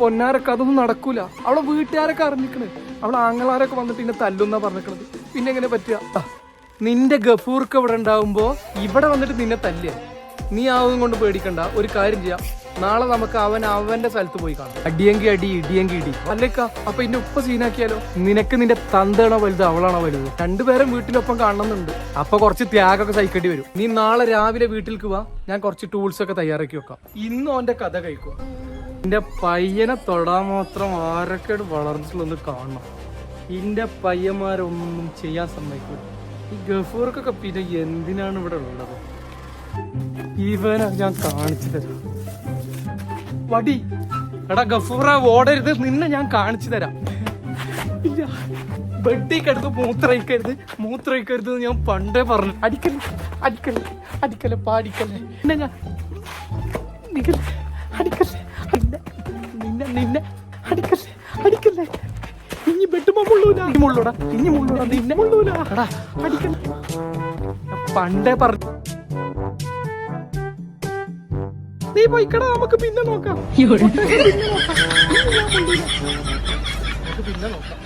പൊന്നാരൊക്കെ അതൊന്നും നടക്കൂല. അവളെ വീട്ടുകാരൊക്കെ അറിഞ്ഞിക്കണ്. അവളെ ആങ്ങളാരൊക്കെ വന്നിട്ട് ഇന്നെ തല്ലുന്നാ പറഞ്ഞിക്കണത്. പിന്നെ എങ്ങനെ പറ്റുക? നിന്റെ ഗഫൂർക്ക് ഇവിടെ ഉണ്ടാവുമ്പോ ഇവിടെ വന്നിട്ട് നിന്നെ തല്ലിയ നീ ആവും കൊണ്ട് പേടിക്കണ്ട. ഒരു കാര്യം ചെയ്യാം. നാളെ നമുക്ക് അവൻ അവന്റെ സ്ഥലത്ത് പോയി കാണാം. അടിയെങ്കി അടി ഇടിയെങ്കി ഇടി. അല്ലേക്ക? അപ്പൊ ഇന്നെ ഉപ്പ സീനാക്കിയാലോ? നിനക്ക് നിന്റെ തന്തയാണോ വലുത് അവളാണോ വലുത്? രണ്ടുപേരും വീട്ടിലൊപ്പം കാണണമെന്നുണ്ട് അപ്പൊ കുറച്ച് ത്യാഗമൊക്കെ സഹിക്കേണ്ടി വരും. നീ നാളെ രാവിലെ വീട്ടിലേക്ക് വാ. ഞാൻ കുറച്ച് ടൂൾസ് ഒക്കെ തയ്യാറാക്കി വെക്കാം. ഇന്നും അവന്റെ കഥ കഴിക്കുക എന്റെ പയ്യനെ തൊടാൻ മാത്രം ആരൊക്കെ വളർന്നിട്ടുള്ളത് കാണണം. എന്റെ പയ്യന്മാരൊന്നും ചെയ്യാൻ സമ്മതിക്കില്ല ഈ ഗഫൂർക്കൊക്കെ പിന്നെ എന്തിനാണ് ഇവിടെ ഉള്ളത്? ഇവനെ ഞാൻ കാണിച്ചു തരാം. വടി. എടാ ഗഫൂറ ഓടരുത്. നിന്നെ ഞാൻ കാണിച്ചു തരാം. ബെഡിക്കടുത്ത് മൂത്രയിക്കരുത് മൂത്രയിക്കരുത് ഞാൻ പണ്ടേ പറഞ്ഞു. അടിക്കൽ അടിക്കൽ അടിക്കൽ പാടിക്കല്ലേ പിന്നെ ഞാൻ അടിക്കല്ലേ നിന്നെ അടിക്കല്ലേ അടിക്കല്ലേ. ഇനി ബെട്ടുമ്പോ മുള്ളൂല. ഇനി മുള്ളൂടാ ഇനി മുള്ളൂടാ നിന്നെ മുള്ളൂല. എടാ അടിക്കല്ലേ. പണ്ടേ പറഞ്ഞു നീ പോയിക്കടാ നമുക്ക് പിന്നെ നോക്കാം. പിന്നെ നോക്കാം.